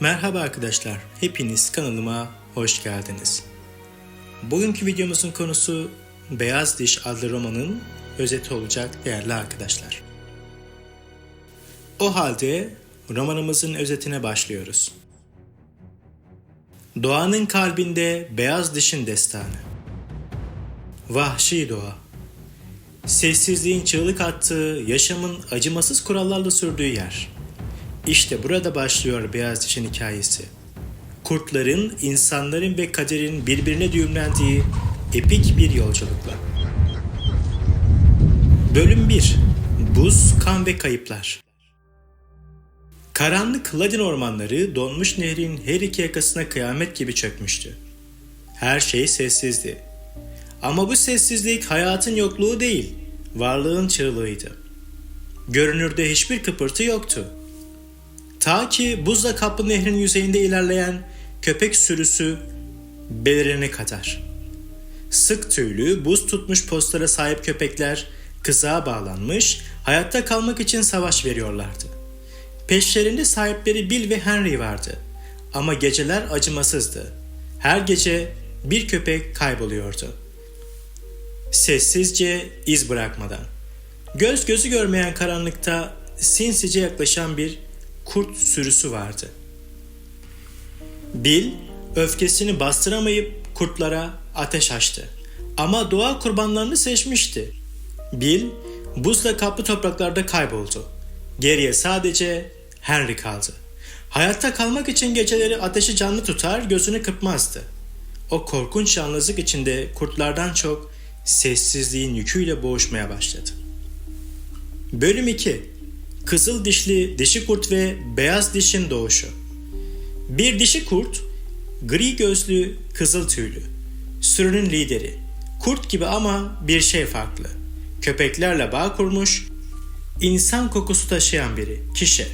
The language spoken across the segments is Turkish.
Merhaba arkadaşlar, hepiniz kanalıma hoş geldiniz. Bugünkü videomuzun konusu Beyaz Diş adlı romanın özeti olacak değerli arkadaşlar. O halde romanımızın özetine başlıyoruz. Doğanın kalbinde beyaz dişin destanı. Vahşi doğa. Sessizliğin çığlık attığı, yaşamın acımasız kurallarla sürdüğü yer. İşte burada başlıyor Beyaz Diş'in hikayesi. Kurtların, insanların ve kaderin birbirine düğümlendiği epik bir yolculukla. Bölüm 1 Buz, kan ve kayıplar. Karanlık Ladin ormanları donmuş nehrin her iki yakasına kıyamet gibi çökmüştü. Her şey sessizdi. Ama bu sessizlik hayatın yokluğu değil, varlığın çığlığıydı. Görünürde hiçbir kıpırtı yoktu. Ta ki buzla kaplı nehrin yüzeyinde ilerleyen köpek sürüsü belirene kadar. Sık tüylü, buz tutmuş postlara sahip köpekler kızağa bağlanmış, hayatta kalmak için savaş veriyorlardı. Peşlerinde sahipleri Bill ve Henry vardı. Ama geceler acımasızdı. Her gece bir köpek kayboluyordu. Sessizce iz bırakmadan. Göz gözü görmeyen karanlıkta sinsice yaklaşan bir kurt sürüsü vardı. Bill öfkesini bastıramayıp kurtlara ateş açtı. Ama doğa kurbanlarını seçmişti. Bill buzla kaplı topraklarda kayboldu. Geriye sadece Henry kaldı. Hayatta kalmak için geceleri ateşi canlı tutar, gözünü kırpmazdı. O korkunç yalnızlık içinde kurtlardan çok sessizliğin yüküyle boğuşmaya başladı. Bölüm 2 Kızıl dişli dişi kurt ve beyaz dişin doğuşu. Bir dişi kurt, gri gözlü, kızıl tüylü. Sürünün lideri. Kurt gibi ama bir şey farklı. Köpeklerle bağ kurmuş, insan kokusu taşıyan biri, kişi.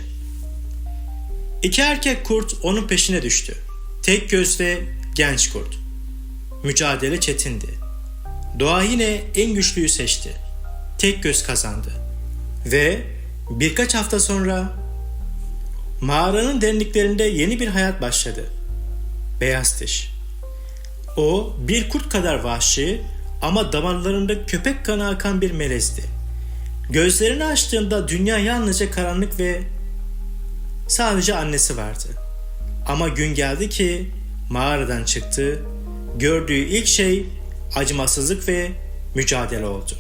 İki erkek kurt onun peşine düştü. Tek göz ve genç kurt. Mücadele çetindi. Doğa yine en güçlüyü seçti. Tek göz kazandı. Ve Birkaç hafta sonra mağaranın derinliklerinde yeni bir hayat başladı. Beyaz diş. O bir kurt kadar vahşi ama damarlarında köpek kanı akan bir melezdi. Gözlerini açtığında dünya yalnızca karanlık ve sadece annesi vardı. Ama gün geldi ki mağaradan çıktı. Gördüğü ilk şey acımasızlık ve mücadele oldu.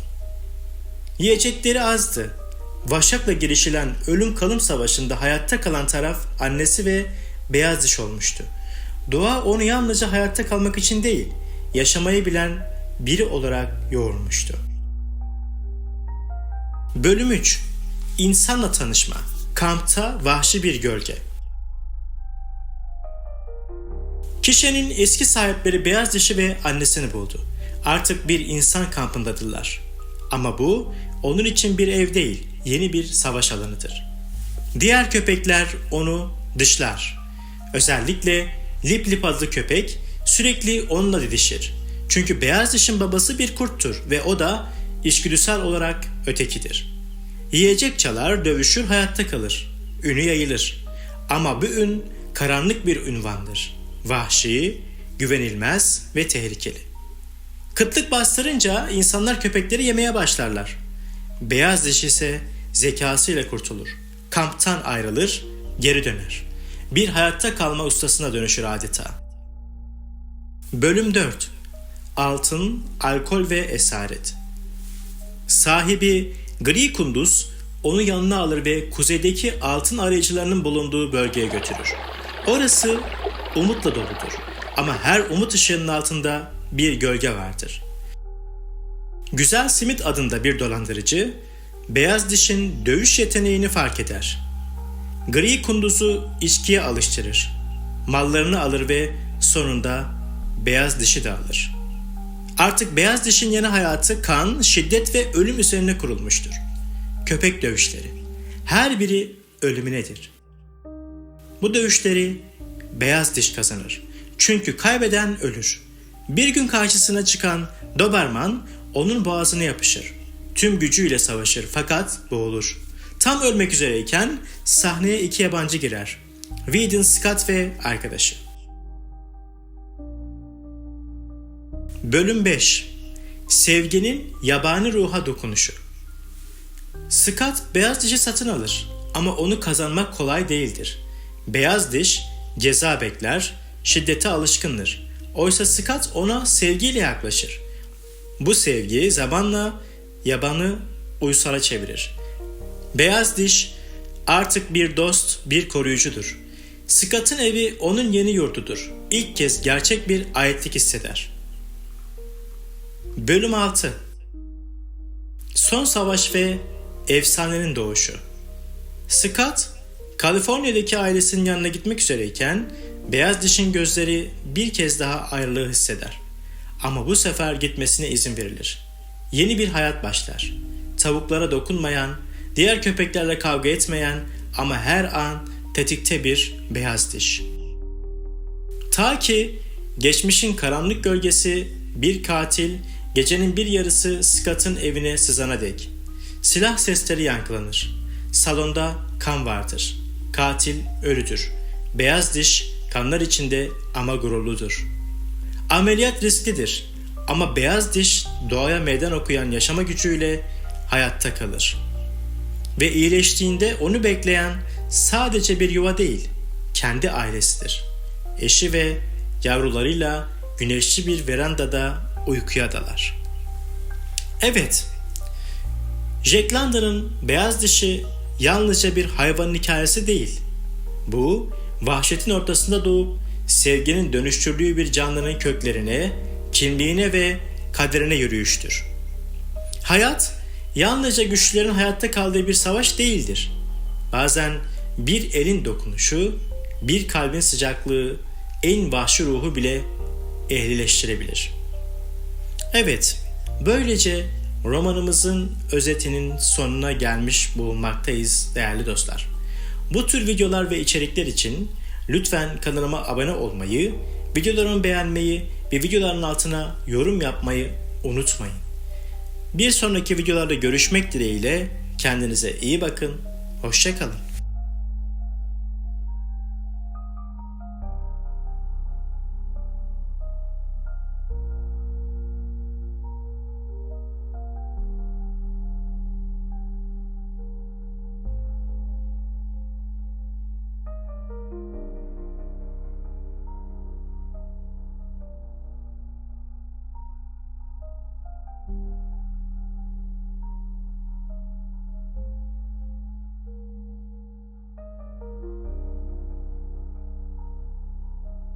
Yiyecekleri azdı Vaşak'la girişilen ölüm kalım savaşında hayatta kalan taraf annesi ve beyaz diş olmuştu. Doğa onu yalnızca hayatta kalmak için değil, yaşamayı bilen biri olarak yoğurmuştu. Bölüm 3 İnsanla tanışma. Kampta vahşi bir gölge. Kişinin eski sahipleri beyaz dişi ve annesini buldu. Artık bir insan kampındadırlar. Ama bu onun için bir ev değil, yeni bir savaş alanıdır. Diğer köpekler onu dışlar. Özellikle Lip Lip adlı köpek sürekli onunla didişir. Çünkü beyaz dişin babası bir kurttur ve o da içgüdüsel olarak ötekidir. Yiyecek çalar, dövüşür, hayatta kalır. Ünü yayılır. Ama bu ün karanlık bir ünvandır. Vahşi, güvenilmez ve tehlikeli. Kıtlık bastırınca insanlar köpekleri yemeye başlarlar. Beyaz dişi ise zekasıyla kurtulur. Kamptan ayrılır, geri döner. Bir hayatta kalma ustasına dönüşür adeta. Bölüm 4 Altın, alkol ve esaret Sahibi Gri Kunduz onu yanına alır ve kuzeydeki altın arayıcılarının bulunduğu bölgeye götürür. Orası umutla doludur. Ama her umut ışığının altında bir gölge vardır. Güzel Simit adında bir dolandırıcı, beyaz dişin dövüş yeteneğini fark eder. Gri kunduzu içkiye alıştırır. Mallarını alır ve sonunda beyaz dişi de alır. Artık beyaz dişin yeni hayatı kan, şiddet ve ölüm üzerine kurulmuştur. Köpek dövüşleri. Her biri ölümünedir. Bu dövüşleri beyaz diş kazanır. Çünkü kaybeden ölür. Bir gün karşısına çıkan Doberman onun boğazına yapışır. Tüm gücüyle savaşır fakat boğulur. Tam ölmek üzereyken sahneye iki yabancı girer. Whedon Scott ve arkadaşı. Bölüm 5 Sevginin yabani ruha dokunuşu Scott beyaz dişi satın alır ama onu kazanmak kolay değildir. Beyaz diş ceza bekler, şiddete alışkındır. Oysa Scott ona sevgiyle yaklaşır. Bu sevgi zamanla yabanı uysala çevirir. Beyaz diş artık bir dost, bir koruyucudur. Scott'ın evi onun yeni yurdudur. İlk kez gerçek bir aitlik hisseder. Bölüm 6 Son Savaş ve Efsanenin Doğuşu Scott, Kaliforniya'daki ailesinin yanına gitmek üzereyken beyaz dişin gözleri bir kez daha ayrılığı hisseder. Ama bu sefer gitmesine izin verilir. Yeni bir hayat başlar. Tavuklara dokunmayan, diğer köpeklerle kavga etmeyen ama her an tetikte bir beyaz diş. Ta ki geçmişin karanlık gölgesi bir katil gecenin bir yarısı Scott'ın evine sızana dek. Silah sesleri yankılanır. Salonda kan vardır. Katil ölüdür. Beyaz diş kanlar içinde ama gururludur. Ameliyat risklidir ama beyaz diş doğaya meydan okuyan yaşama gücüyle hayatta kalır. Ve iyileştiğinde onu bekleyen sadece bir yuva değil, kendi ailesidir. Eşi ve yavrularıyla güneşli bir verandada uykuya dalar. Evet, Jack London'ın beyaz dişi yalnızca bir hayvanın hikayesi değil. Bu, vahşetin ortasında doğup sevginin dönüştürdüğü bir canlının köklerine, kimliğine ve kaderine yürüyüştür. Hayat, yalnızca güçlülerin hayatta kaldığı bir savaş değildir. Bazen bir elin dokunuşu, bir kalbin sıcaklığı, en vahşi ruhu bile ehlileştirebilir. Evet, böylece romanımızın özetinin sonuna gelmiş bulunmaktayız değerli dostlar. Bu tür videolar ve içerikler için lütfen kanalıma abone olmayı, videolarımı beğenmeyi ve videoların altına yorum yapmayı unutmayın. Bir sonraki videolarda görüşmek dileğiyle kendinize iyi bakın, hoşçakalın.